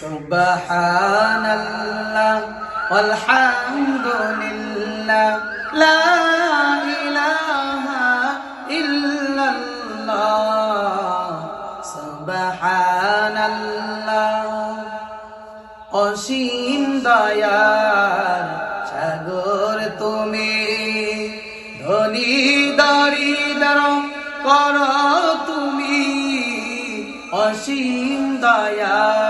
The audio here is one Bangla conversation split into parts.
سبحان الله والحمد لله لا إله إلا الله سبحان الله অসীম দয়ার সাগর তুমি ধনী দরিদ্র কর তুমি অসীম দয়ার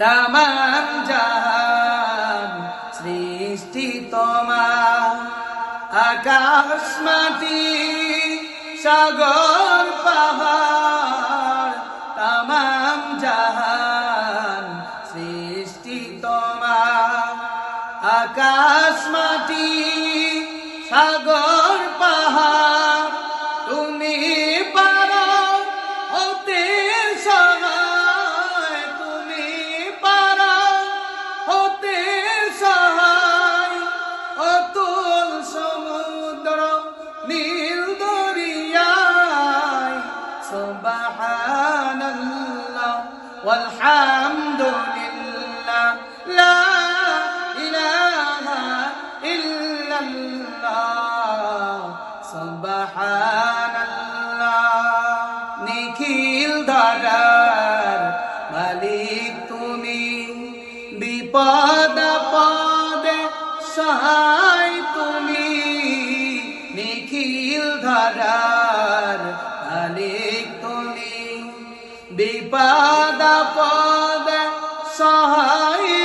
তামাম জাহান সৃষ্টি তোমার আকাশ মাটি সাগর পাহাড় তামাম জাহান সৃষ্টি তোমার আকাশ মাটি সাগর walhamdulillah লা ইলাহা ইল্লাল্লাহ সুবহানাল্লাহ নিখিল ধারার মালিক তুমি বিপদ পদে সহায় তুমি বিপদ পদে সহায়